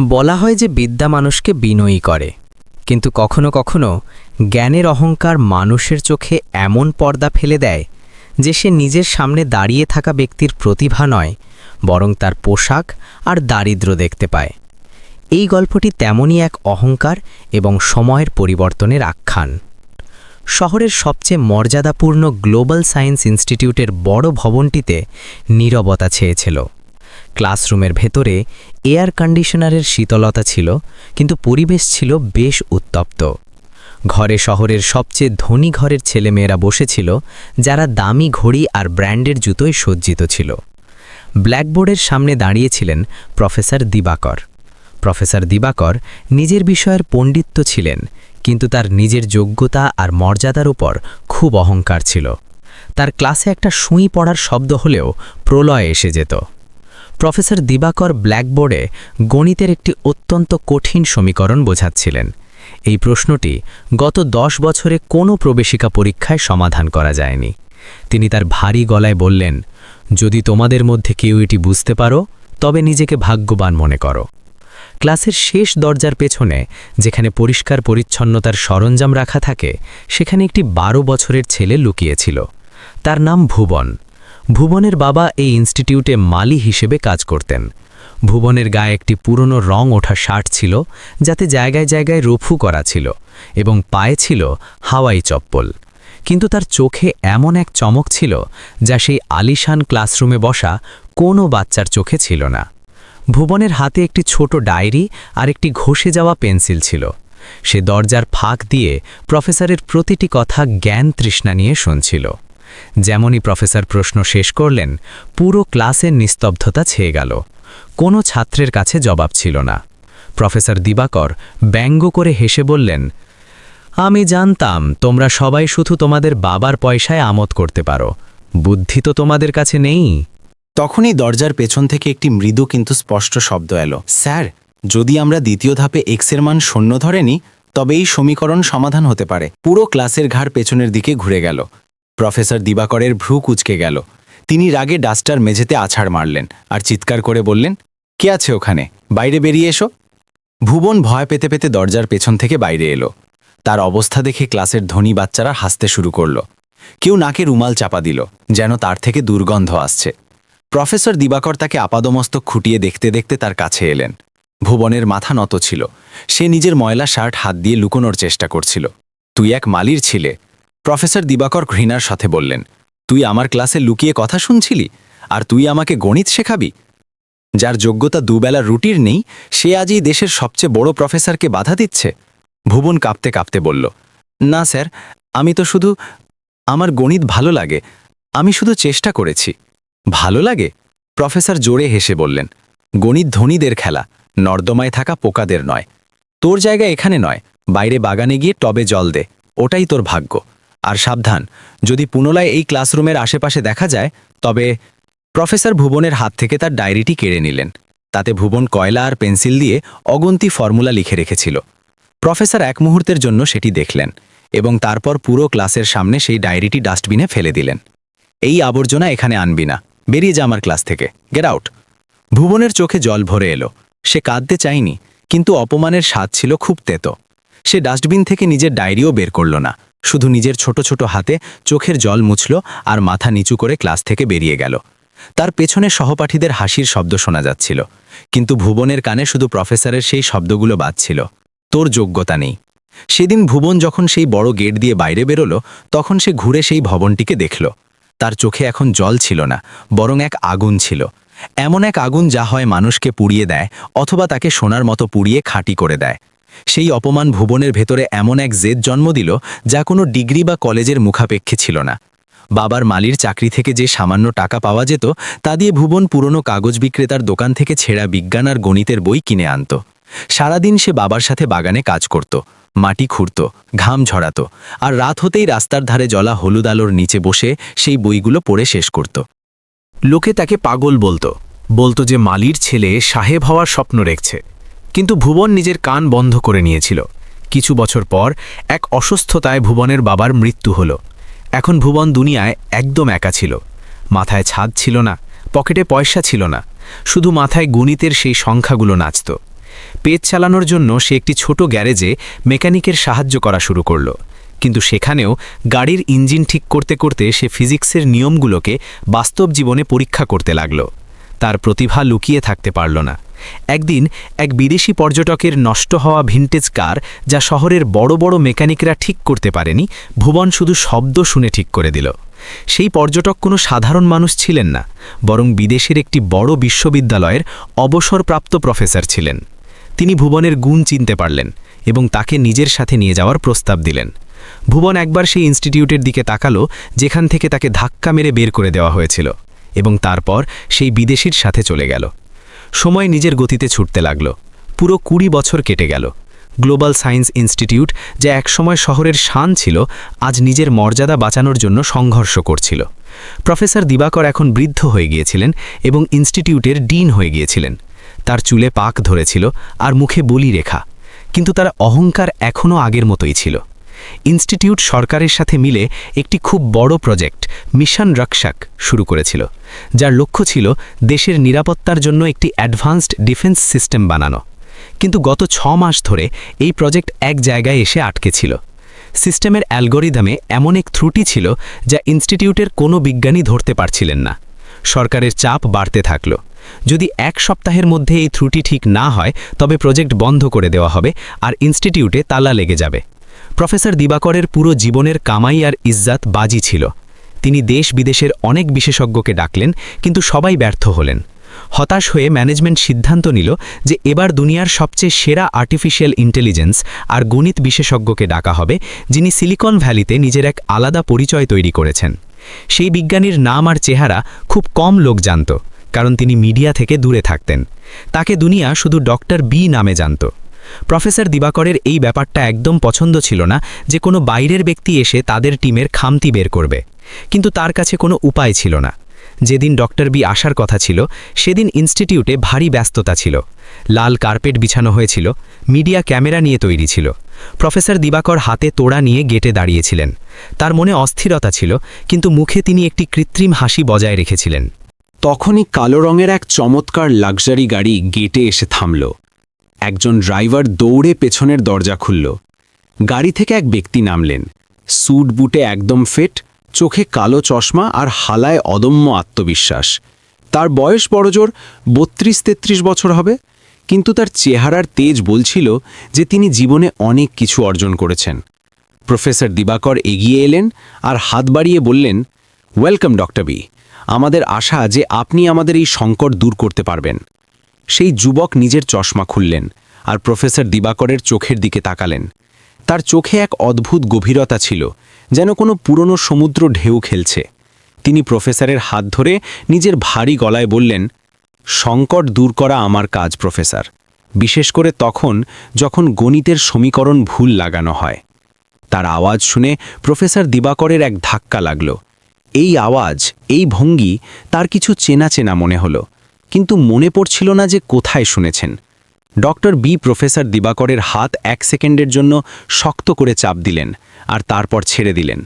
বলা হয় যে বিদ্যা মানুষকে বিনয়ী করে। কিন্তু কখনো কখনো জ্ঞানের অহংকার মানুষের চোখে এমন পর্দা ফেলে দেয় যে সে নিজের সামনে দাঁড়িয়ে থাকা ব্যক্তির প্রতিভা নয়, বরং তার পোশাক আর দারিদ্র্য দেখতে পায়। এই গল্পটি তেমনই এক অহংকার এবং সময়ের পরিবর্তনের আখ্যান। শহরের সবচেয়ে মর্যাদাপূর্ণ গ্লোবাল সায়েন্স ইনস্টিটিউটের বড় ভবনটিতে নীরবতা ছেয়েছিল। ক্লাসরুমের ভেতরে এয়ার কন্ডিশনারের শীতলতা ছিল, কিন্তু পরিবেশ ছিল বেশ উত্তপ্ত। ঘরে শহরের সবচেয়ে ধনী ঘরের ছেলেমেয়েরা বসেছিল, যারা দামি ঘড়ি আর ব্র্যান্ডের জুতোয় সজ্জিত ছিল। ব্ল্যাকবোর্ডের সামনে দাঁড়িয়েছিলেন প্রফেসর দিবাকর। প্রফেসর দিবাকর নিজের বিষয়ের পণ্ডিত্য ছিলেন, কিন্তু তার নিজের যোগ্যতা আর মর্যাদার উপর খুব অহংকার ছিল। তার ক্লাসে একটা সুঁই পড়ার শব্দ হলেও প্রলয় এসে যেত। প্রফেসর দিবাকর ব্ল্যাকবোর্ডে গণিতের একটি অত্যন্ত কঠিন সমীকরণ বোঝাচ্ছিলেন। এই প্রশ্নটি গত দশ বছরে কোনো প্রবেশিকা পরীক্ষায় সমাধান করা যায়নি। তিনি তার ভারী গলায় বললেন, যদি তোমাদের মধ্যে কেউ এটি বুঝতে পারো, তবে নিজেকে ভাগ্যবান মনে করো। ক্লাসের শেষ দরজার পেছনে, যেখানে পরিষ্কার পরিচ্ছন্নতার সরঞ্জাম রাখা থাকে, সেখানে একটি বারো বছরের ছেলে লুকিয়েছিল। তার নাম ভুবন। ভুবনের বাবা এই ইনস্টিটিউটে মালি হিসেবে কাজ করতেন। ভুবনের গায়ে একটি পুরনো রং ওঠা শার্ট ছিল, যাতে জায়গায় জায়গায় রফু করা ছিল এবং পায়ে ছিল হাওয়াই চপ্পল। কিন্তু তার চোখে এমন এক চমক ছিল, যা সেই আলিশান ক্লাসরুমে বসা কোনো বাচ্চার চোখে ছিল না। ভুবনের হাতে একটি ছোট ডায়েরি আর একটি ঘষে যাওয়া পেন্সিল ছিল। সে দরজার ফাঁক দিয়ে প্রফেসরের প্রতিটি কথা জ্ঞান তৃষ্ণা নিয়ে শুনছিল। যেমনই প্রফেসর প্রশ্ন শেষ করলেন, পুরো ক্লাসের নিস্তব্ধতা ছেয়ে গেল। কোনো ছাত্রের কাছে জবাব ছিল না। প্রফেসর দিবাকর ব্যঙ্গ করে হেসে বললেন, আমি জানতাম তোমরা সবাই শুধু তোমাদের বাবার পয়সায় আমোদ করতে পারো। বুদ্ধি তো তোমাদের কাছে নেই। তখনই দরজার পেছন থেকে একটি মৃদু কিন্তু স্পষ্ট শব্দ এলো। স্যার, যদি আমরা দ্বিতীয় ধাপে এক্সের মান শূন্য ধরেনি তবে এই সমীকরণ সমাধান হতে পারে। পুরো ক্লাসের ঘাড় পেছনের দিকে ঘুরে গেল। প্রফেসর দিবাকরের ভ্রু কুচকে গেল। তিনি রাগে ডাস্টার মেঝেতে আছাড় মারলেন আর চিৎকার করে বললেন, কে আছে ওখানে? বাইরে বেরিয়ে এসো। ভুবন ভয় পেতে পেতে দরজার পেছন থেকে বাইরে এলো। তার অবস্থা দেখে ক্লাসের ধনী বাচ্চারা হাসতে শুরু করল। কেউ নাকে রুমাল চাপা দিল, যেন তার থেকে দুর্গন্ধ আসছে। প্রফেসর দিবাকর তাকে আপাদমস্তক খুঁটিয়ে দেখতে দেখতে তার কাছে এলেন। ভুবনের মাথা নত ছিল। সে নিজের ময়লা শার্ট হাত দিয়ে লুকোনোর চেষ্টা করছিল। তুই এক মালির ছিলে প্রফেসর দিবাকর ঘৃণার সাথে বললেন, তুই আমার ক্লাসে লুকিয়ে কথা শুনছিলি? আর তুই আমাকে গণিত শেখাবি? যার যোগ্যতা দুবেলা রুটির নেই, সে আজই দেশের সবচেয়ে বড় প্রফেসরকে বাধা দিচ্ছে। ভুবন কাঁপতে কাঁপতে বলল, না স্যার, আমি তো শুধু, আমার গণিত ভালো লাগে, আমি শুধু চেষ্টা করেছি। ভালো লাগে? প্রফেসর জোরে হেসে বললেন, গণিত ধনীদের খেলা, নর্দমায় থাকা পোকাদের নয়। তোর জায়গা এখানে নয়, বাইরে বাগানে গিয়ে টবে জল দে, ওটাই তোর ভাগ্য। আর সাবধান। যদি পুনলায় এই ক্লাসরুমের আশেপাশে দেখা যায়, তবে প্রফেসর ভুবনের হাত থেকে তার ডায়েরিটি কেড়ে নিলেন। তাতে ভুবন কয়লা আর পেন্সিল দিয়ে অগন্তি ফর্মুলা লিখে রেখেছিল। প্রফেসর এক মুহূর্তের জন্য সেটি দেখলেন এবং তারপর পুরো ক্লাসের সামনে সেই ডায়েরিটি ডাস্টবিনে ফেলে দিলেন। এই আবর্জনা এখানে আনবি না। বেরিয়ে যা আমার ক্লাস থেকে। Get out. ভুবনের চোখে জল ভরে এলো। সে কাঁদতে চায়নি, কিন্তু অপমানের স্বাদ ছিল খুব তেতো। সে ডাস্টবিন থেকে নিজের ডায়েরিও বের করল না। শুধু নিজের ছোট ছোট হাতে চোখের জল মুছল আর মাথা নিচু করে ক্লাস থেকে বেরিয়ে গেল। তার পেছনে সহপাঠীদের হাসির শব্দ শোনা যাচ্ছিল। কিন্তু ভুবনের কানে শুধু প্রফেসরের সেই শব্দগুলো বাজছিল। তোর যোগ্যতা নেই। সেদিন ভুবন যখন সেই বড় গেট দিয়ে বাইরে বেরোলো, তখন সে ঘুরে সেই ভবনটিকে দেখল। তার চোখে এখন জল ছিল না, বরং এক আগুন ছিল। এমন এক আগুন যা হয় মানুষকে পুড়িয়ে দেয় অথবা তাকে সোনার মতো পুড়িয়ে খাঁটি করে দেয়। সেই অপমান ভুবনের ভেতরে এমন এক জেদ জন্ম দিল যা কোনো ডিগ্রি বা কলেজের মুখাপেক্ষী ছিল না। বাবার মালির চাকরি থেকে যে সামান্য টাকা পাওয়া যেত, তা দিয়ে ভুবন পুরনো কাগজ বিক্রেতার দোকান থেকে ছেঁড়া বিজ্ঞান আর গণিতের বই কিনে আনত। সারাদিন সে বাবার সাথে বাগানে কাজ করত, মাটি খুঁড়ত, ঘাম ঝরাত আর রাত হতেই রাস্তার ধারে জলা হলুদ আলোর নিচে বসে সেই বইগুলো পড়ে শেষ করত। লোকে তাকে পাগল বলতো বলতো যে মালির ছেলে সাহেব হওয়ার স্বপ্ন রেখছে। কিন্তু ভুবন নিজের কান বন্ধ করে নিয়েছিল। কিছু বছর পর এক অসুস্থতায় ভুবনের বাবার মৃত্যু হল। এখন ভুবন দুনিয়ায় একদম একা ছিল। মাথায় ছাদ ছিল না, পকেটে পয়সা ছিল না, শুধু মাথায় গণিতের সেই সংখ্যাগুলো নাচত। পেজ চালানোর জন্য সে একটি ছোট গ্যারেজে মেকানিকের সাহায্য করা শুরু করল। কিন্তু সেখানেও গাড়ির ইঞ্জিন ঠিক করতে করতে সে ফিজিক্সের নিয়মগুলোকে বাস্তব জীবনে পরীক্ষা করতে লাগল। তার প্রতিভা লুকিয়ে থাকতে পারল না। একদিন এক বিদেশি পর্যটকের নষ্ট হওয়া ভিন্টেজ কার, যা শহরের বড় বড় মেকানিকরা ঠিক করতে পারেনি, ভুবন শুধু শব্দ শুনে ঠিক করে দিল। সেই পর্যটক কোনো সাধারণ মানুষ ছিলেন না, বরং বিদেশের একটি বড় বিশ্ববিদ্যালয়ের অবসরপ্রাপ্ত প্রফেসর ছিলেন। তিনি ভুবনের গুণ চিনতে পারলেন এবং তাকে নিজের সাথে নিয়ে যাওয়ার প্রস্তাব দিলেন। ভুবন একবার সেই ইনস্টিটিউটের দিকে তাকালো, যেখান থেকে তাকে ধাক্কা মেরে বের করে দেওয়া হয়েছিল। এবং তারপর সেই বিদেশির সাথে চলে গেল। সময় নিজের গতিতে ছুটতে লাগল। পুরো কুড়ি বছর কেটে গেল। গ্লোবাল সায়েন্স ইনস্টিটিউট যা একসময় শহরের শান ছিল, আজ নিজের মর্যাদা বাঁচানোর জন্য সংঘর্ষ করছিল। প্রফেসর দিবাকর এখন বৃদ্ধ হয়ে গিয়েছিলেন এবং ইনস্টিটিউটের ডিন হয়ে গিয়েছিলেন। তার চুলে পাক ধরেছিল আর মুখে বলি রেখা কিন্তু তার অহংকার এখনও আগের মতোই ছিল। ইনস্টিটিউট সরকারের সাথে মিলে একটি খুব বড় প্রজেক্ট, মিশন রক্ষক, শুরু করেছিল, যার লক্ষ্য ছিল দেশের নিরাপত্তার জন্য একটি অ্যাডভান্সড ডিফেন্স সিস্টেম বানানো। কিন্তু গত ছ মাস ধরে এই প্রজেক্ট এক জায়গায় এসে আটকে ছিল। সিস্টেমের অ্যালগোরিদমে এমন এক ত্রুটি ছিল যা ইনস্টিটিউটের কোনো বিজ্ঞানী ধরতে পারছিলেন না। সরকারের চাপ বাড়তে থাকল। যদি এক সপ্তাহের মধ্যে এই ত্রুটি ঠিক না হয়, তবে প্রজেক্ট বন্ধ করে দেওয়া হবে আর ইনস্টিটিউটে তালা লেগে যাবে। প্রফেসর দিবাকরের পুরো জীবনের কামাই আর ইজ্জাত বাজি ছিল। তিনি দেশ বিদেশের অনেক বিশেষজ্ঞকে ডাকলেন, কিন্তু সবাই ব্যর্থ হলেন। হতাশ হয়ে ম্যানেজমেন্ট সিদ্ধান্ত নিল যে এবার দুনিয়ার সবচেয়ে সেরা আর্টিফিশিয়াল ইন্টেলিজেন্স আর গণিত বিশেষজ্ঞকে ডাকা হবে, যিনি সিলিকন ভ্যালিতে নিজের এক আলাদা পরিচয় তৈরি করেছেন। সেই বিজ্ঞানীর নাম আর চেহারা খুব কম লোক জানত, কারণ তিনি মিডিয়া থেকে দূরে থাকতেন। তাকে দুনিয়া শুধু ডক্টর বি নামে জানত। প্রফেসর দিবাকরের এই ব্যাপারটা একদম পছন্দ ছিল না যে কোনো বাইরের ব্যক্তি এসে তাদের টিমের খামতি বের করবে। কিন্তু তার কাছে কোনো উপায় ছিল না। যেদিন ডক্টর বি আসার কথা ছিল, সেদিন ইনস্টিটিউটে ভারী ব্যস্ততা ছিল। লাল কার্পেট বিছানো হয়েছিল, মিডিয়া ক্যামেরা নিয়ে তৈরি ছিল। প্রফেসর দিবাকর হাতে তোড়া নিয়ে গেটে দাঁড়িয়েছিলেন। তার মনে অস্থিরতা ছিল, কিন্তু মুখে তিনি একটি কৃত্রিম হাসি বজায় রেখেছিলেন। তখনই কালো রঙের এক চমৎকার লাক্সারি গাড়ি গেটে এসে থামল। একজন ড্রাইভার দৌড়ে পেছনের দরজা খুলল। গাড়ি থেকে এক ব্যক্তি নামলেন। স্যুট, বুটে একদম ফেট, চোখে কালো চশমা আর হালায় অদম্য আত্মবিশ্বাস। তার বয়স বড়জোর বত্রিশ তেত্রিশ বছর হবে। কিন্তু তার চেহারার তেজ বলছিল যে তিনি জীবনে অনেক কিছু অর্জন করেছেন। প্রফেসর দিবাকর এগিয়ে এলেন আর হাত বাড়িয়ে বললেন ওয়েলকাম ডক্টর বি আমাদের আশা যে আপনি আমাদের এই সংকট দূর করতে পারবেন। সেই যুবক নিজের চশমা খুললেন আর প্রফেসর দিবাকরের চোখের দিকে তাকালেন। তার চোখে এক অদ্ভুত গভীরতা ছিল, যেন কোনো পুরনো সমুদ্র ঢেউ খেলছে। তিনি প্রফেসরের হাত ধরে নিজের ভারী গলায় বললেন, সংকট দূর করা আমার কাজ, প্রফেসর। বিশেষ করে তখন যখন গণিতের সমীকরণ ভুল লাগানো হয়। তার আওয়াজ শুনে প্রফেসর দিবাকরের এক ধাক্কা লাগল। এই আওয়াজ, এই ভঙ্গি তার কিছু চেনা চেনা মনে হলো। কিন্তু মনে পড়ছিল না যে কোথায় শুনেছেন। ডক্টর বি প্রফেসর দিবাকরের হাত এক সেকেন্ডের জন্য শক্ত করে চাপ দিলেন আর তারপর ছেড়ে দিলেন।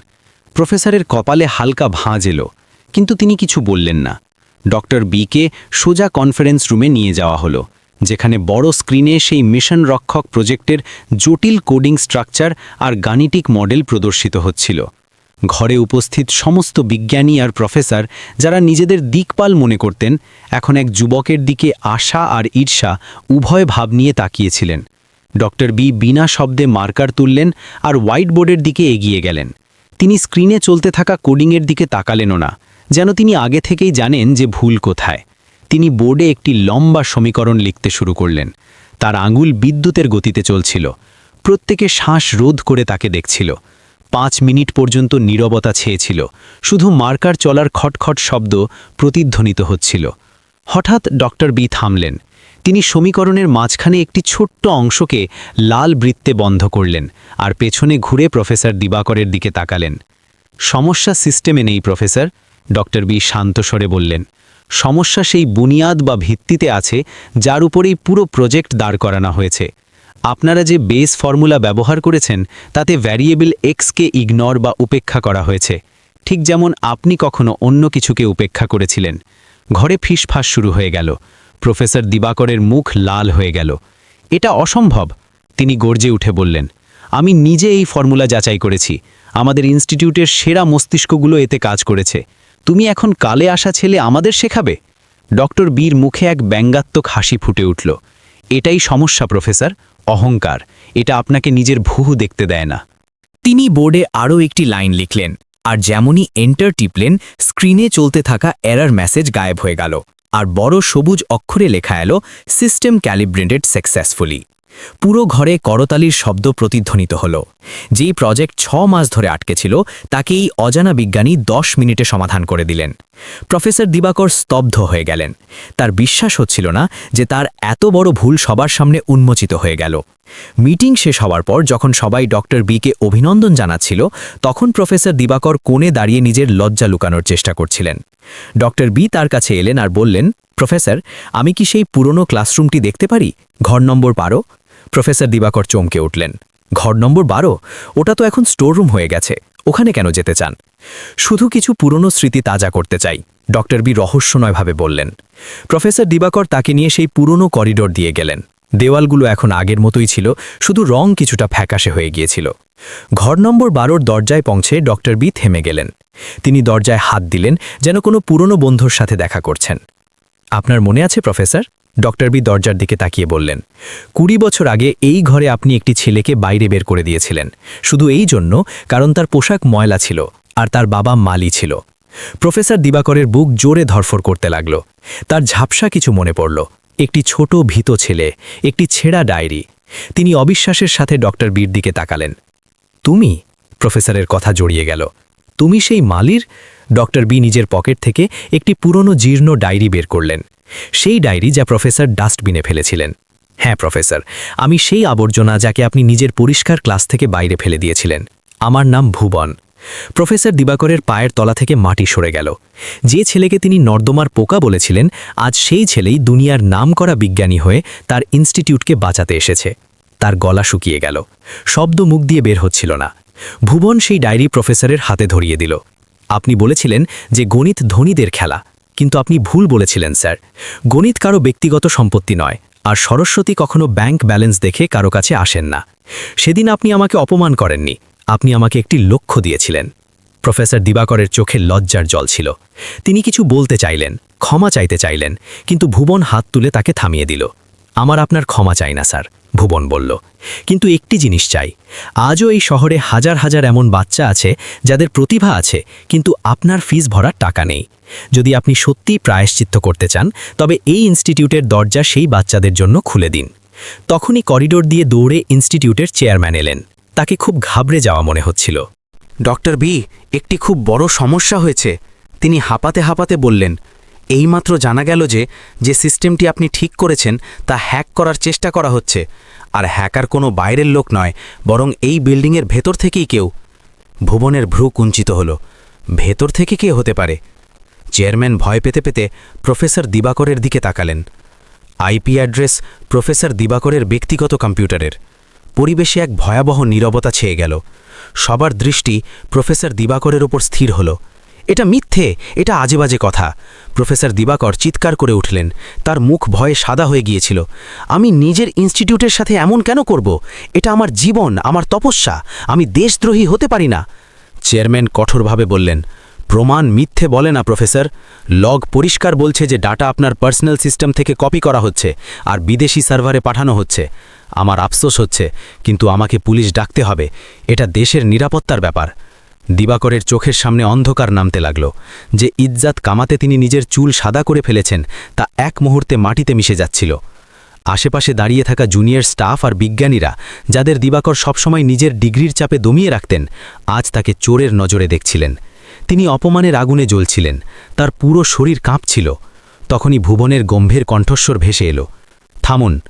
প্রফেসরের কপালে হালকা ভাঁজ এলো, কিন্তু তিনি কিছু বললেন না। ডক্টর বিকে সোজা কনফারেন্স রুমে নিয়ে যাওয়া হলো, যেখানে বড় স্ক্রিনে সেই মিশন রক্ষক প্রজেক্টের জটিল কোডিং স্ট্রাকচার আর গাণিতিক মডেল প্রদর্শিত হচ্ছিল। ঘরে উপস্থিত সমস্ত বিজ্ঞানী আর প্রফেসর যারা নিজেদের দিকপাল মনে করতেন, এখন এক যুবকের দিকে আশা আর ঈর্ষা উভয় ভাব নিয়ে তাকিয়েছিলেন। ডক্টর বি বিনা শব্দে মার্কার তুললেন আর হোয়াইট বোর্ডের দিকে এগিয়ে গেলেন। তিনি স্ক্রিনে চলতে থাকা কোডিংয়ের দিকে তাকালেনও না, যেন তিনি আগে থেকেই জানেন যে ভুল কোথায়। তিনি বোর্ডে একটি লম্বা সমীকরণ লিখতে শুরু করলেন। তার আঙুল বিদ্যুতের গতিতে চলছিল। প্রত্যেকে শ্বাস রোধ করে তাকে দেখছিল। পাঁচ মিনিট পর্যন্ত নীরবতা ছেয়েছিল। শুধু মার্কার চলার খটখট শব্দ প্রতিধ্বনিত হচ্ছিল। হঠাৎ ডক্টর বি থামলেন। তিনি সমীকরণের মাঝখানে একটি ছোট্ট অংশকে লাল বৃত্তে বন্ধ করলেন আর পেছনে ঘুরে প্রফেসর দিবাকরের দিকে তাকালেন। সমস্যা সিস্টেমে নেই, প্রফেসর, ডক্টর বি শান্ত স্বরে বললেন। সমস্যা সেই বুনিয়াদ বা ভিত্তিতে আছে যার উপরেই পুরো প্রজেক্ট দাঁড় করানো হয়েছে। আপনারা যে বেস ফর্মুলা ব্যবহার করেছেন, তাতে ভ্যারিয়েবল এক্সকে ইগনোর বা উপেক্ষা করা হয়েছে। ঠিক যেমন আপনি কখনো অন্য কিছুকে উপেক্ষা করেছিলেন। ঘরে ফিসফাস শুরু হয়ে গেল। প্রফেসর দিবাকরের মুখ লাল হয়ে গেল। এটা অসম্ভব, তিনি গর্জে উঠে বললেন। আমি নিজে এই ফর্মুলা যাচাই করেছি। আমাদের ইনস্টিটিউটের সেরা মস্তিষ্কগুলো এতে কাজ করেছে। তুমি এখন কালে আসা ছেলে আমাদের শেখাবে? ডক্টর বীর মুখে এক ব্যঙ্গাত্মক হাসি ফুটে উঠল। এটাই সমস্যা, প্রফেসর। অহংকার, এটা আপনাকে নিজের ভুহু দেখতে দেয় না। তিনি বোর্ডে আরও একটি লাইন লিখলেন, আর যেমনই এন্টার টিপলেন, স্ক্রিনে চলতে থাকা এরার মেসেজ গায়েব হয়ে গেল। আর বড় সবুজ অক্ষরে লেখা এলো, সিস্টেম ক্যালিব্রেটেড সাকসেসফুলি। পুরো ঘরে করতালির শব্দ প্রতিধ্বনিত হল। যেই প্রজেক্ট ছ মাস ধরে আটকে ছিল তাকে এই অজানা বিজ্ঞানী দশ মিনিটে সমাধান করে দিলেন। প্রফেসর দিবাকর স্তব্ধ হয়ে গেলেন। তার বিশ্বাস হচ্ছিল না যে তার এত বড় ভুল সবার সামনে উন্মোচিত হয়ে গেল। মিটিং শেষ হওয়ার পর যখন সবাই ডক্টর বিকে অভিনন্দন জানাচ্ছিল, তখন প্রফেসর দিবাকর কোণে দাঁড়িয়ে নিজের লজ্জা লুকানোর চেষ্টা করছিলেন। ডক্টর বি তার কাছে এলেন আর বললেন, প্রফেসর, আমি কি সেই পুরনো ক্লাসরুমটি দেখতে পারি? ঘর নম্বর বারো প্রফেসর দিবাকর চমকে উঠলেন। ঘর নম্বর বারো? ওটা তো এখন স্টোররুম হয়ে গেছে। ওখানে কেন যেতে চান? শুধু কিছু পুরনো স্মৃতি তাজা করতে চাই, ডক্টর বি রহস্যময়ভাবে বললেন। প্রফেসর দিবাকর তাকে নিয়ে সেই পুরনো করিডোর দিয়ে গেলেন। দেওয়ালগুলো এখন আগের মতোই ছিল, শুধু রং কিছুটা ফ্যাকাশে হয়ে গিয়েছিল। ঘর নম্বর বারোর দরজায় পৌঁছে ডক্টর বি থেমে গেলেন। তিনি দরজায় হাত দিলেন, যেন কোনো পুরনো বন্ধুর সাথে দেখা করছেন। আপনার মনে আছে, প্রফেসর? ডক্টর বি দরজার দিকে তাকিয়ে বললেন, কুড়ি বছর আগে এই ঘরে আপনি একটি ছেলেকে বাইরে বের করে দিয়েছিলেন। শুধু এই জন্য, কারণ তার পোশাক ময়লা ছিল আর তার বাবা মালি ছিল। প্রফেসর দিবাকরের বুক জোরে ধরফর করতে লাগল। তার ঝাপসা কিছু মনে পড়ল। একটি ছোট ভীত ছেলে, একটি ছেঁড়া ডায়েরি। তিনি অবিশ্বাসের সাথে ডক্টর বীর দিকে তাকালেন। তুমি? প্রফেসরের কথা জড়িয়ে গেল। তুমি সেই মালির? ডক্টর বি নিজের পকেট থেকে একটি পুরনো জীর্ণ ডায়েরি বের করলেন। সেই ডায়েরি যা প্রফেসর ডাস্টবিনে ফেলেছিলেন। হ্যাঁ প্রফেসর, আমি সেই আবর্জনা যাকে আপনি নিজের পরিষ্কার ক্লাস থেকে বাইরে ফেলে দিয়েছিলেন। আমার নাম ভুবন। প্রফেসর দিবাকরের পায়ের তলা থেকে মাটি সরে গেল। যে ছেলেকে তিনি নর্দমার পোকা বলেছিলেন, আজ সেই ছেলেই দুনিয়ার নাম করা বিজ্ঞানী হয়ে তার ইনস্টিটিউটকে বাঁচাতে এসেছে। তার গলা শুকিয়ে গেল। শব্দ মুখ দিয়ে বের হচ্ছিল না। ভুবন সেই ডায়েরি প্রফেসরের হাতে ধরিয়ে দিল। আপনি বলেছিলেন যে গণিত ধনীদের খেলা, কিন্তু আপনি ভুল বলেছিলেন, স্যার। গণিত কারও ব্যক্তিগত সম্পত্তি নয়, আর সরস্বতী কখনো ব্যাংক ব্যালেন্স দেখে কারও কাছে আসেন না। সেদিন আপনি আমাকে অপমান করেননি, আপনি আমাকে একটি লক্ষ্য দিয়েছিলেন। প্রফেসর দিবাকরের চোখে লজ্জার জল ছিল। তিনি কিছু বলতে চাইলেন, ক্ষমা চাইতে চাইলেন, কিন্তু ভুবন হাত তুলে তাকে থামিয়ে দিল। আমার আপনার ক্ষমা চাই না, স্যার, ভুবন বলল। কিন্তু একটি জিনিস চাই। আজও এই শহরে হাজার হাজার এমন বাচ্চা আছে যাদের প্রতিভা আছে, কিন্তু আপনার ফিস ভরার টাকা নেই। যদি আপনি সত্যিই প্রায়শ্চিত্ত করতে চান, তবে এই ইনস্টিটিউটের দরজা সেই বাচ্চাদের জন্য খুলে দিন। তখনই করিডোর দিয়ে দৌড়ে ইনস্টিটিউটের চেয়ারম্যান এলেন। তাকে খুব ঘাবড়ে যাওয়া মনে হচ্ছিল। ডক্টর বি, একটি খুব বড় সমস্যা হয়েছে। তিনি হাঁপাতে হাঁপাতে বললেন এইমাত্র জানা গেল যে যে সিস্টেমটি আপনি ঠিক করেছেন তা হ্যাক করার চেষ্টা করা হচ্ছে। আর হ্যাকার কোনো বাইরের লোক নয়, বরং এই বিল্ডিংয়ের ভেতর থেকেই কেউ। ভুবনের ভ্রু কুঞ্চিত হল। ভেতর থেকে কে হতে পারে? চেয়ারম্যান ভয় পেতে পেতে প্রফেসর দিবাকরের দিকে তাকালেন। আইপি অ্যাড্রেস প্রফেসর দিবাকরের ব্যক্তিগত কম্পিউটারের। পরিবেশে এক ভয়াবহ নীরবতা ছেয়ে গেল। সবার দৃষ্টি প্রফেসর দিবাকরের ওপর স্থির হল। এটা মিথ্যে, এটা আজেবাজে কথা। প্রফেসর দিবাকর চিৎকার করে উঠলেন। তার মুখ ভয়ে সাদা হয়ে গিয়েছিল। আমি নিজের ইনস্টিটিউটের সাথে এমন কেন করব? এটা আমার জীবন, আমার তপস্যা। আমি দেশদ্রোহী হতে পারি না। চেয়ারম্যান কঠোরভাবে বললেন, প্রমাণ মিথ্যে বলে না, প্রফেসর। লগ পরিষ্কার বলছে যে ডাটা আপনার পার্সোনাল সিস্টেম থেকে কপি করা হচ্ছে আর বিদেশি সার্ভারে পাঠানো হচ্ছে। আমার আফসোস হচ্ছে, কিন্তু আমাকে পুলিশ ডাকতে হবে। এটা দেশের নিরাপত্তার ব্যাপার। দিবাকরের চোখের সামনে অন্ধকার নামতে লাগল। যে ইজ্জাত কামাতে তিনি নিজের চুল সাদা করে ফেলেছেন, তা এক মুহূর্তে মাটিতে মিশে যাচ্ছিল। আশেপাশে দাঁড়িয়ে থাকা জুনিয়র স্টাফ আর বিজ্ঞানীরা, যাদের দিবাকর সবসময় নিজের ডিগ্রির চাপে দমিয়ে রাখতেন, আজ তাকে চোরের নজরে দেখছিলেন। তিনি অপমানের আগুনে জ্বলছিলেন, তার পুরো শরীর কাঁপছিল। তখনই ভুবনের গম্ভীর কণ্ঠস্বর ভেসে এলো। থামুন।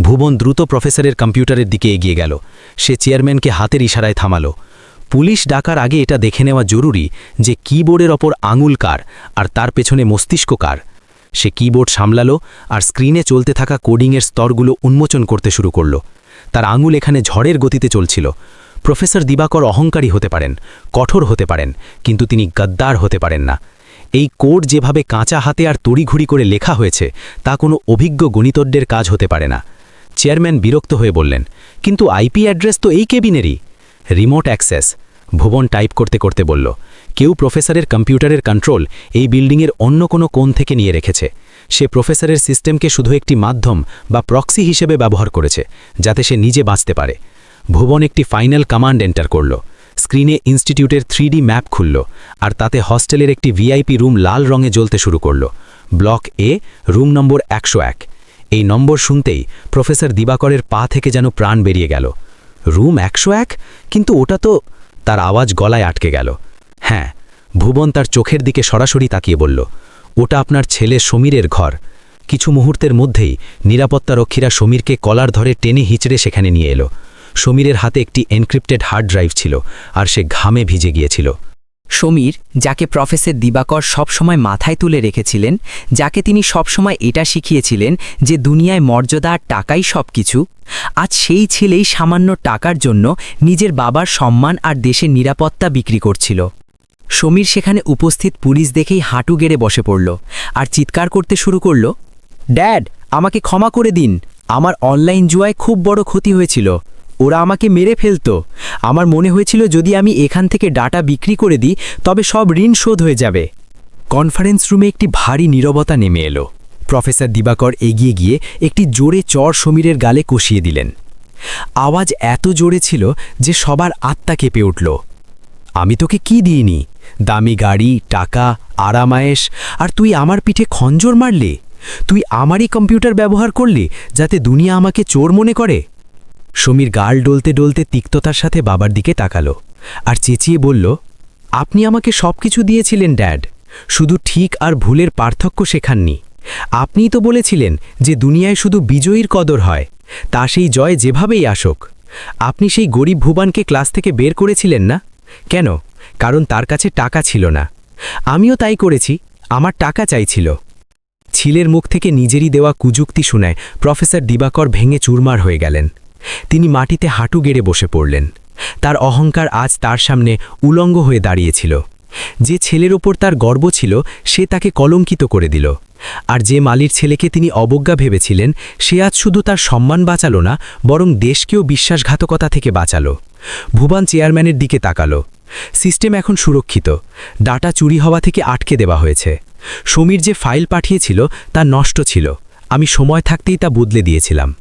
ভুবন দ্রুত প্রফেসরের কম্পিউটারের দিকে এগিয়ে গেল। সে চেয়ারম্যানকে হাতের ইশারায় থামালো। পুলিশ ডাকার আগে এটা দেখে নেওয়া জরুরি যে কিবোর্ডের ওপর আঙুল কার আর তার পেছনে মস্তিষ্ক কার। সে কিবোর্ড সামলালো আর স্ক্রিনে চলতে থাকা কোডিংয়ের স্তরগুলো উন্মোচন করতে শুরু করল। তার আঙুল এখানে ঝড়ের গতিতে চলছিল। প্রফেসর দিবাকর অহংকারী হতে পারেন, কঠোর হতে পারেন, কিন্তু তিনি গদ্দার হতে পারেন না। এই কোড যেভাবে কাঁচা হাতে আর তড়িঘুড়ি করে লেখা হয়েছে, তা কোনো অভিজ্ঞ গণিতজ্ঞের কাজ হতে পারে না। চেয়ারম্যান বিরক্ত হয়ে বললেন, কিন্তু আইপি অ্যাড্রেস তো এই কেবিনেরই। রিমোট অ্যাক্সেস, ভুবন টাইপ করতে করতে বলল, কেউ প্রফেসরের কম্পিউটারের কন্ট্রোল এই বিল্ডিংয়ের অন্য কোনো কোণ থেকে নিয়ে রেখেছে। সে প্রফেসরের সিস্টেমকে শুধু একটি মাধ্যম বা প্রক্সি হিসেবে ব্যবহার করেছে, যাতে সে নিজে বাঁচতে পারে। ভুবন একটি ফাইনাল কমান্ড এন্টার করল। স্ক্রিনে ইনস্টিটিউটের থ্রি ম্যাপ খুলল আর তাতে হস্টেলের একটি ভিআইপি রুম লাল রঙে জ্বলতে শুরু করল। ব্লক এ, রুম নম্বর একশো এক। এই নম্বর শুনতেই প্রফেসর দিবাকরের পা থেকে যেন প্রাণ বেরিয়ে গেল। রুম একশো এক? কিন্তু ওটা তো তার আওয়াজ গলায় আটকে গেল। হ্যাঁ ভুবন তার চোখের দিকে সরাসরি তাকিয়ে বলল, ওটা আপনার ছেলে সমীরের ঘর। কিছু মুহূর্তের মধ্যেই নিরাপত্তারক্ষীরা সমীরকে কলার ধরে টেনে হিচড়ে সেখানে নিয়ে এলো। সমীরের হাতে একটি এনক্রিপ্টেড হার্ড ড্রাইভ ছিল, আর সে ঘামে ভিজে গিয়েছিল। সমীর, যাকে প্রফেসর দিবাকর সবসময় মাথায় তুলে রেখেছিলেন, যাকে তিনি সবসময় এটা শিখিয়েছিলেন যে দুনিয়ায় মর্যাদা আর টাকাই সব কিছু আজ সেই ছেলেই সামান্য টাকার জন্য নিজের বাবার সম্মান আর দেশের নিরাপত্তা বিক্রি করছিল। সমীর সেখানে উপস্থিত পুলিশ দেখেই হাঁটু গেড়ে বসে পড়ল আর চিৎকার করতে শুরু করল, ড্যাড, আমাকে ক্ষমা করে দিন। আমার অনলাইন জুয়ায় খুব বড় ক্ষতি হয়েছিল। ওরা আমাকে মেরে ফেলতো। আমার মনে হয়েছিল যদি আমি এখান থেকে ডাটা বিক্রি করে দিই, তবে সব ঋণ শোধ হয়ে যাবে। কনফারেন্স রুমে একটি ভারী নীরবতা নেমে এলো। প্রফেসর দিবাকর এগিয়ে গিয়ে একটি জোরে চর সমীরের গালে কষিয়ে দিলেন। আওয়াজ এত জোরে ছিল যে সবার আত্মা কেঁপে উঠল। আমি তোকে কি দিইনি? দামি গাড়ি, টাকা আরামায়েশ আর তুই আমার পিঠে খঞ্জর মারলি? তুই আমারই কম্পিউটার ব্যবহার করলি যাতে দুনিয়া আমাকে চোর মনে করে? সমীর গাল ডলতে ডলতে তিক্ততার সাথে বাবার দিকে তাকালো আর চেঁচিয়ে বলল, আপনি আমাকে সব কিছু দিয়েছিলেন, ড্যাড। শুধু ঠিক আর ভুলের পার্থক্য শেখাননি। আপনিই তো বলেছিলেন যে দুনিয়ায় শুধু বিজয়ীর কদর হয়। তা সেই জয় যেভাবেই আসুক। আপনি সেই গরিব ভুবানকে ক্লাস থেকে বের করেছিলেন না? কেন? কারণ তার কাছে টাকা ছিল না। আমিও তাই করেছি। আমার টাকা চাইছিল। ছিলের মুখ থেকে নিজেরই দেওয়া কুযুক্তি শোনায় প্রফেসর দিবাকর ভেঙে চুরমার হয়ে গেলেন। তিনি মাটিতে হাঁটু গেড়ে বসে পড়লেন। তার অহংকার আজ তার সামনে উলঙ্গ হয়ে দাঁড়িয়েছিল। যে ছেলের ওপর তার গর্ব ছিল, সে তাকে কলঙ্কিত করে দিল। আর যে মালির ছেলেকে তিনি অবজ্ঞা ভেবেছিলেন, সে আজ শুধু তার সম্মান বাঁচালো না, বরং দেশকেও বিশ্বাসঘাতকতা থেকে বাঁচালো। ভুবান চেয়ারম্যানের দিকে তাকালো। সিস্টেম এখন সুরক্ষিত। ডাটা চুরি হওয়া থেকে আটকে দেওয়া হয়েছে। সমীর যে ফাইল পাঠিয়েছিল, তা নষ্ট ছিল। আমি সময় থাকতেই তা বদলে দিয়েছিলাম।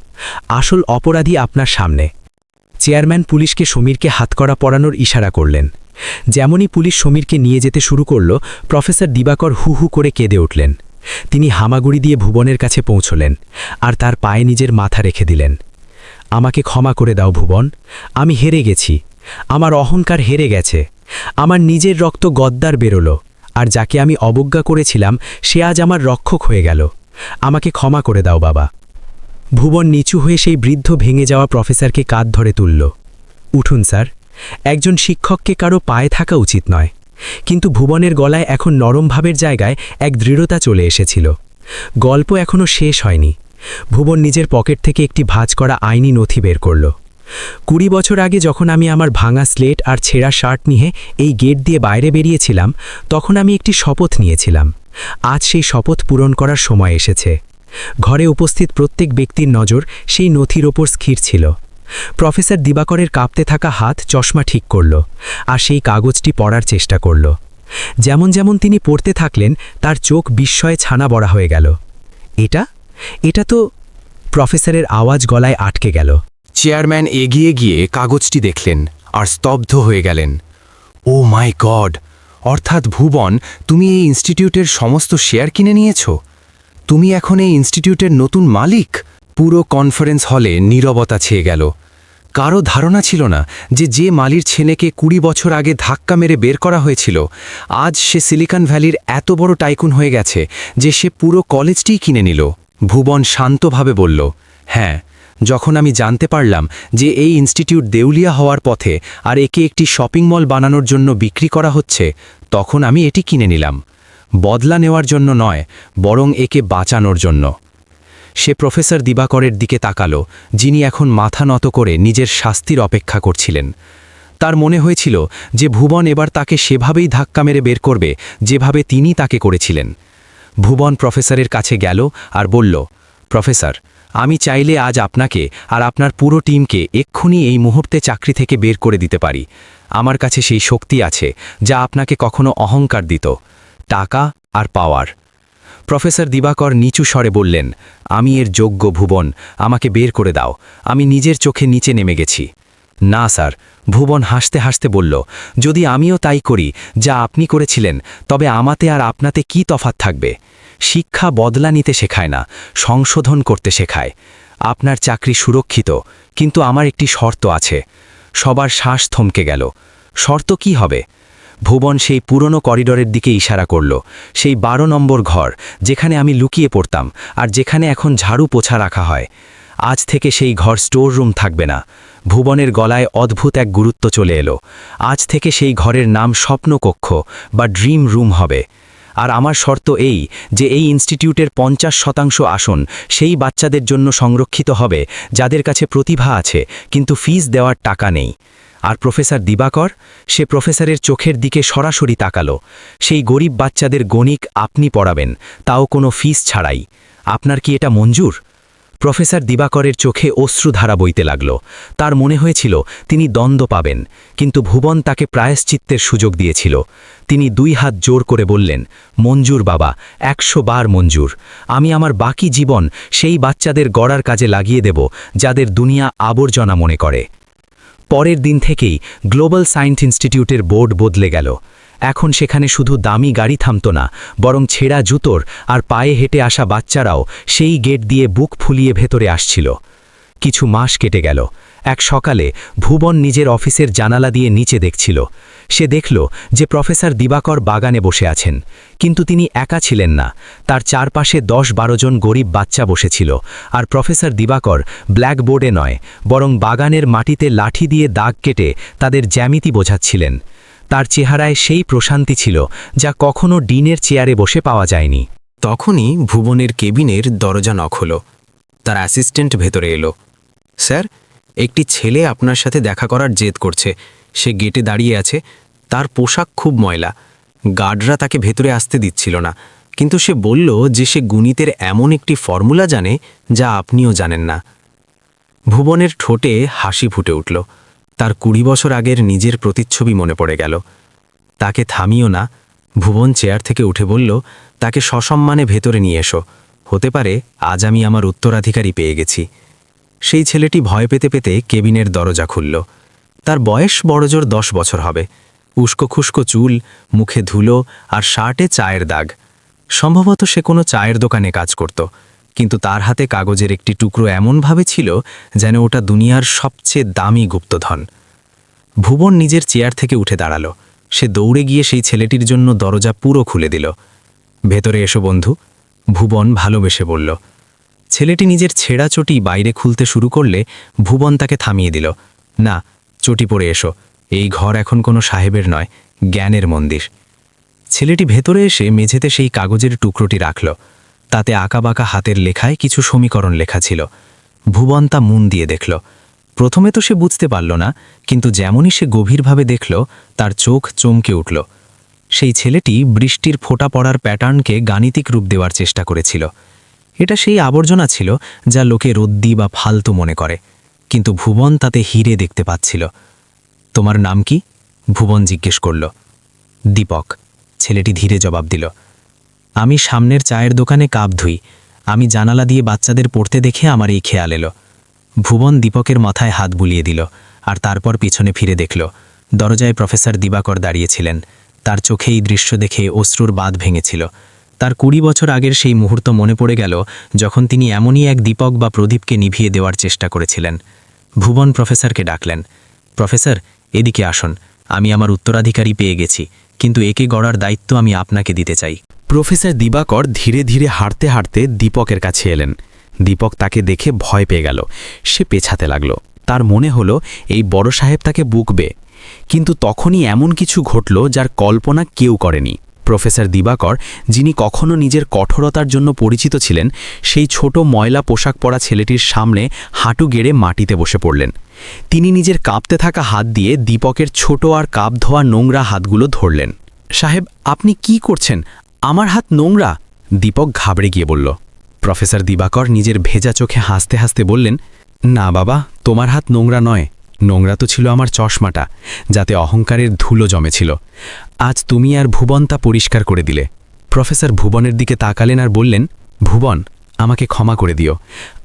আসল অপরাধী আপনার সামনে। চেয়ারম্যান পুলিশকে সমীরকে হাতকড়া পরানোর ইশারা করলেন। যেমনই পুলিশ সমীরকে নিয়ে যেতে শুরু করল, প্রফেসর দিবাকর হু হু করে কেঁদে উঠলেন। তিনি হামাগুড়ি দিয়ে ভুবনের কাছে পৌঁছলেন আর তার পায়ে নিজের মাথা রেখে দিলেন। আমাকে ক্ষমা করে দাও ভুবন, আমি হেরে গেছি। আমার অহংকার হেরে গেছে। আমার নিজের রক্ত গদ্দার বেরোলো আর যাকে আমি অবজ্ঞা করেছিলাম, সে আজ আমার রক্ষক হয়ে গেল। আমাকে ক্ষমা করে দাও বাবা। ভুবন নিচু হয়ে সেই বৃদ্ধ ভেঙে যাওয়া প্রফেসরকে কাঁধ ধরে তুলল। উঠুন, স্যার। একজন শিক্ষককে কারও পায়ে থাকা উচিত নয়। কিন্তু ভুবনের গলায় এখন নরম ভাবের জায়গায় এক দৃঢ়তা চলে এসেছিল। গল্প এখনও শেষ হয়নি। ভুবন নিজের পকেট থেকে একটি ভাঁজ করা আইনি নথি বের করল। কুড়ি বছর আগে যখন আমি আমার ভাঙা স্লেট আর ছেঁড়া শার্ট নিয়ে এই গেট দিয়ে বাইরে বেরিয়েছিলাম, তখন আমি একটি শপথ নিয়েছিলাম। আজ সেই শপথ পূরণ করার সময় এসেছে। ঘরে উপস্থিত প্রত্যেক ব্যক্তির নজর সেই নথির ওপর স্থির ছিল। প্রফেসর দিবাকরের কাঁপতে থাকা হাত চশমা ঠিক করল আর সেই কাগজটি পড়ার চেষ্টা করল। যেমন যেমন তিনি পড়তে থাকলেন, তার চোখ বিস্ময়ে ছানা বড়া হয়ে গেল। এটা? এটা তো প্রফেসরের আওয়াজ গলায় আটকে গেল। চেয়ারম্যান এগিয়ে গিয়ে কাগজটি দেখলেন আর স্তব্ধ হয়ে গেলেন। Oh my God! অর্থাৎ ভুবন, তুমি এই ইনস্টিটিউটের সমস্ত শেয়ার কিনে নিয়েছ? তুমি এখন এই ইনস্টিটিউটের নতুন মালিক? পুরো কনফারেন্স হলে নীরবতা ছেয়ে গেল। কারও ধারণা ছিল না যে যে মালির ছেলেকে কুড়ি বছর আগে ধাক্কা মেরে বের করা হয়েছিল, আজ সে সিলিকন ভ্যালির এত বড় টাইকুন হয়ে গেছে যে সে পুরো কলেজটিই কিনে নিল। ভুবন শান্তভাবে বলল হ্যাঁ যখন আমি জানতে পারলাম যে এই ইনস্টিটিউট দেউলিয়া হওয়ার পথে আর একে একটি শপিং মল বানানোর জন্য বিক্রি করা হচ্ছে, তখন আমি এটি কিনে নিলাম। বদলা নেওয়ার জন্য নয়, বরং একে বাঁচানোর জন্য। সে প্রফেসর দিবাকরের দিকে তাকালো, যিনি এখন মাথা নত করে নিজের শাস্তির অপেক্ষা করছিলেন। তার মনে হয়েছিল যে ভুবন এবার তাকে সেভাবেই ধাক্কা মেরে বের করবে, যেভাবে তিনি তাকে করেছিলেন। ভুবন প্রফেসরের কাছে গেল আর বলল, প্রফেসর, আমি চাইলে আজ আপনাকে আর আপনার পুরো টিমকে এক্ষুনি এই মুহূর্তে চাকরি থেকে বের করে দিতে পারি। আমার কাছে সেই শক্তি আছে, যা আপনাকে কখনো অহংকার দিত। টাকা আর পাওয়ার। প্রফেসর দিবাকর নিচু স্বরে বললেন, আমি এর যোগ্য ভুবন, আমাকে বের করে দাও। আমি নিজের চোখে নিচে নেমে গেছি। না, স্যার, ভুবন হাসতে হাসতে বলল, যদি আমিও তাই করি, যা আপনি করেছিলেন, তবে আমাতে আর আপনাতে কি তফাৎ থাকবে? শিক্ষা বদলা নিতে শেখায় না, সংশোধন করতে শেখায়। আপনার চাকরি সুরক্ষিত, কিন্তু আমার একটি শর্ত আছে। সবার শ্বাস থমকে গেল। শর্ত কি হবে? ভুবন সেই পুরনো করিডরের দিকে ইশারা করল। সেই বারো নম্বর ঘর, যেখানে আমি লুকিয়ে পড়তাম আর যেখানে এখন ঝাড়ু পোছা রাখা হয়। আজ থেকে সেই ঘর স্টোর রুম থাকবে না। ভুবনের গলায় অদ্ভুত এক গুরুত্ব চলে এলো। আজ থেকে সেই ঘরের নাম স্বপ্নকক্ষ বা ড্রিম রুম হবে। আর আমার শর্ত এই যে এই ইনস্টিটিউটের পঞ্চাশ শতাংশ আসন সেই বাচ্চাদের জন্য সংরক্ষিত হবে, যাদের কাছে প্রতিভা আছে, কিন্তু ফিস দেওয়ার টাকা নেই। আর প্রফেসর দিবাকর, সে প্রফেসরের চোখের দিকে সরাসরি তাকালো। সেই গরিব বাচ্চাদের গণিক আপনি পড়াবেন, তাও কোনো ফিস ছাড়াই। আপনার কি এটা মঞ্জুর? প্রফেসর দিবাকরের চোখে অশ্রুধারা বইতে লাগল। তার মনে হয়েছিল, তিনি দ্বন্দ্ব পাবেন, কিন্তু ভুবন তাকে প্রায়শ্চিত্তের সুযোগ দিয়েছিল। তিনি দুই হাত জোর করে বললেন, মঞ্জুর বাবা, একশো বার মঞ্জুর। আমি আমার বাকি জীবন সেই বাচ্চাদের গড়ার কাজে লাগিয়ে দেব, যাদের দুনিয়া আবর্জনা মনে করে। পরের দিন থেকেই গ্লোবাল সায়েন্স ইনস্টিটিউটের বোর্ড বদলে গেল। এখন সেখানে শুধু দামি গাড়ি থামত না, বরং ছেঁড়া জুতোর আর পায়ে হেঁটে আসা বাচ্চারাও সেই গেট দিয়ে বুক ফুলিয়ে ভেতরে আসছিল। কিছু মাস কেটে গেল। এক সকালে ভুবন নিজের অফিসের জানালা দিয়ে নিচে দেখছিল। সে দেখল যে প্রফেসর দিবাকর বাগানে বসে আছেন। কিন্তু তিনি একা ছিলেন না। তার চারপাশে দশ বারো জন গরিব বাচ্চা বসেছিল। আর প্রফেসর দিবাকর ব্ল্যাকবোর্ডে নয়, বরং বাগানের মাটিতে লাঠি দিয়ে দাগ কেটে তাদের জ্যামিতি বোঝাচ্ছিলেন। তার চেহারায় সেই প্রশান্তি ছিল যা কখনো ডিনের চেয়ারে বসে পাওয়া যায়নি। তখনই ভুবনের কেবিনের দরজা নখ হলো। তার অ্যাসিস্ট্যান্ট ভেতরে এলো। স্যার, একটি ছেলে আপনার সাথে দেখা করার জেদ করছে। সে গেটে দাঁড়িয়ে আছে। তার পোশাক খুব ময়লা। গার্ডরা তাকে ভেতরে আসতে দিচ্ছিল না। কিন্তু সে বলল যে সে গণিতের এমন একটি ফর্মুলা জানে যা আপনিও জানেন না। ভুবনের ঠোঁটে হাসি ফুটে উঠল। তার কুড়ি বছর আগের নিজের প্রতিচ্ছবি মনে পড়ে গেল। তাকে থামিও না। ভুবন চেয়ার থেকে উঠে বলল, তাকে সসম্মানে ভেতরে নিয়ে এসো। হতে পারে আজ আমি আমার উত্তরাধিকারী পেয়ে গেছি। সেই ছেলেটি ভয় পেতে পেতে কেবিনের দরজা খুলল। তার বয়স বড়জোর দশ বছর হবে। উস্কো খুস্কো চুল, মুখে ধুলো আর শার্টে চায়ের দাগ। সম্ভবত সে কোনো চায়ের দোকানে কাজ করত, কিন্তু তার হাতে কাগজের একটি টুকরো এমনভাবে ছিল যেন ওটা দুনিয়ার সবচেয়ে দামি গুপ্তধন। ভুবন নিজের চেয়ার থেকে উঠে দাঁড়াল। সে দৌড়ে গিয়ে সেই ছেলেটির জন্য দরজা পুরো খুলে দিল। ভেতরে এসো বন্ধু, ভুবন ভালোবেসে বলল। ছেলেটি নিজের ছেঁড়া চটি বাইরে খুলতে শুরু করলে ভুবন তাকে থামিয়ে দিল। না চটি পরে এসো। এই ঘর এখন কোনো সাহেবের নয়, জ্ঞানের মন্দির। ছেলেটি ভেতরে এসে মেঝেতে সেই কাগজের টুকরোটি রাখল। তাতে আঁকাবাঁকা হাতের লেখায় কিছু সমীকরণ লেখা ছিল। ভুবন তা মন দিয়ে দেখল। প্রথমে তো সে বুঝতে পারল না, কিন্তু যেমনই সে গভীরভাবে দেখল, তার চোখ চমকে উঠল। সেই ছেলেটি বৃষ্টির ফোঁটা পড়ার প্যাটার্নকে গাণিতিক রূপ দেওয়ার চেষ্টা করেছিল। এটা সেই আবর্জনা ছিল যা লোকে রদ্দি বা ফালতু মনে করে। কিন্তু ভুবন তাতে হিরে দেখতে পাচ্ছিল। তোমার নাম কি? ভুবন জিজ্ঞেস করল। দীপক। ছেলেটি ধীরে জবাব দিল। আমি সামনের চায়ের দোকানে কাপ ধুই। আমি জানালা দিয়ে বাচ্চাদের পড়তে দেখে আমার এই খেয়াল এলো। ভুবন দীপকের মাথায় হাত বুলিয়ে দিল আর তারপর পিছনে ফিরে দেখল। দরজায় প্রফেসর দিবাকর দাঁড়িয়েছিলেন। তার চোখে এই দৃশ্য দেখে অশ্রুর বাঁধ ভেঙেছিল। তার কুড়ি বছর আগের সেই মুহূর্ত মনে পড়ে গেল যখন তিনি এমনই এক দীপক বা প্রদীপকে নিভিয়ে দেওয়ার চেষ্টা করেছিলেন। ভুবন প্রফেসরকে ডাকলেন। প্রফেসর, এদিকে আসুন। আমি আমার উত্তরাধিকারী পেয়ে গেছি, কিন্তু একে গড়ার দায়িত্ব আমি আপনাকে দিতে চাই। প্রফেসর দিবাকর ধীরে ধীরে হাঁটতে হাঁটতে দীপকের কাছে এলেন। দীপক তাকে দেখে ভয় পেয়ে গেল। সে পেছাতে লাগল। তার মনে হলো, এই বড় সাহেব তাকে বুকবে। কিন্তু তখনই এমন কিছু ঘটল যার কল্পনা কেউ করেনি। প্রফেসর দিবাকর, যিনি কখনো নিজের কঠোরতার জন্য পরিচিত ছিলেন, সেই ছোট ময়লা পোশাক পরা ছেলেটির সামনে হাঁটু গেড়ে মাটিতে বসে পড়লেন। তিনি নিজের কাঁপতে থাকা হাত দিয়ে দীপকের ছোট আর কাপ ধোয়া নোংরা হাতগুলো ধরলেন। সাহেব, আপনি কি করছেন? আমার হাত নোংরা? দীপক ঘাবড়ে গিয়ে বলল। প্রফেসর দিবাকর নিজের ভেজা চোখে হাসতে হাসতে বললেন, না বাবা, তোমার হাত নোংরা নয়। নোংরা তো ছিল আমার চশমাটা, যাতে অহংকারের ধুলো জমেছিল। আজ তুমি আর ভুবন তা পরিষ্কার করে দিলে। প্রফেসর ভুবনের দিকে তাকালেন আর বললেন, ভুবন, আমাকে ক্ষমা করে দিও।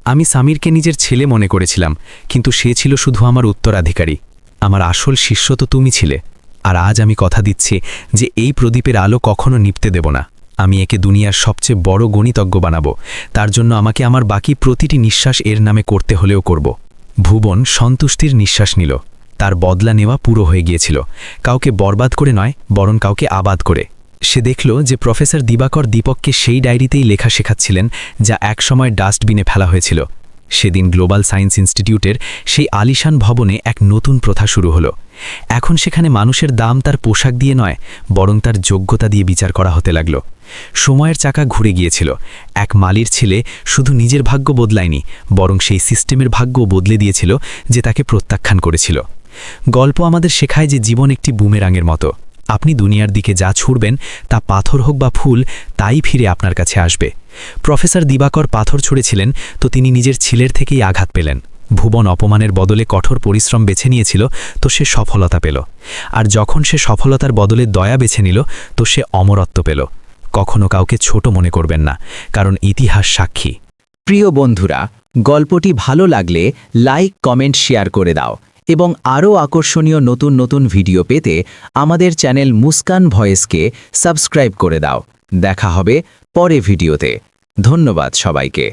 আমি সামিরকে নিজের ছেলে মনে করেছিলাম, কিন্তু সে ছিল শুধু আমার উত্তরাধিকারী। আমার আসল শিষ্য তো তুমি ছিলে। আর আজ আমি কথা দিচ্ছি যে এই প্রদীপের আলো কখনো নিপতে দেব না। আমি একে দুনিয়ার সবচেয়ে বড় গণিতজ্ঞ বানাবো। তার জন্য আমাকে আমার বাকি প্রতিটি নিঃশ্বাস এর নামে করতে হলেও করব। ভুবন সন্তুষ্টির নিঃশ্বাস নিল। তার বদলা নেওয়া পুরো হয়ে গিয়েছিল। কাউকে বরবাদ করে নয়, বরং কাউকে আবাদ করে। সে দেখল যে প্রফেসর দিবাকর দীপককে সেই ডায়েরিতেই লেখা শেখাচ্ছিলেন, যা একসময় ডাস্টবিনে ফেলা হয়েছিল। সেদিন গ্লোবাল সায়েন্স ইনস্টিটিউটের সেই আলিশান ভবনে এক নতুন প্রথা শুরু হলো। এখন সেখানে মানুষের দাম তার পোশাক দিয়ে নয়, বরং তার যোগ্যতা দিয়ে বিচার করা হতে লাগল। সময়ের চাকা ঘুরে গিয়েছিল। এক মালির ছেলে শুধু নিজের ভাগ্য বদলায়নি, বরং সেই সিস্টেমের ভাগ্যও বদলে দিয়েছিল যে তাকে প্রত্যাখ্যান করেছিল। গল্প আমাদের শেখায় যে জীবন একটি বুমেরাঙের মতো। আপনি দুনিয়ার দিকে যা ছুড়বেন, তা পাথর হোক বা ফুল, তাই ফিরে আপনার কাছে আসবে। প্রফেসর দিবাকর পাথর ছুঁড়েছিলেন, তো তিনি নিজের ছিলের থেকেই আঘাত পেলেন। ভুবন অপমানের বদলে কঠোর পরিশ্রম বেছে নিয়েছিল, তো সে সফলতা পেল। আর যখন সে সফলতার বদলে দয়া বেছে নিল, তো সে অমরত্ব পেল। কখনো কাউকে ছোট মনে করবেন না, কারণ ইতিহাস সাক্ষী। প্রিয় বন্ধুরা, গল্পটি ভালো লাগলে লাইক, কমেন্ট, শেয়ার করে দাও এবং আরও আকর্ষণীয় নতুন নতুন ভিডিও পেতে আমাদের চ্যানেল মুস্কান ভয়েসকে সাবস্ক্রাইব করে দাও। দেখা হবে পরে ভিডিওতে। ধন্যবাদ সবাইকে।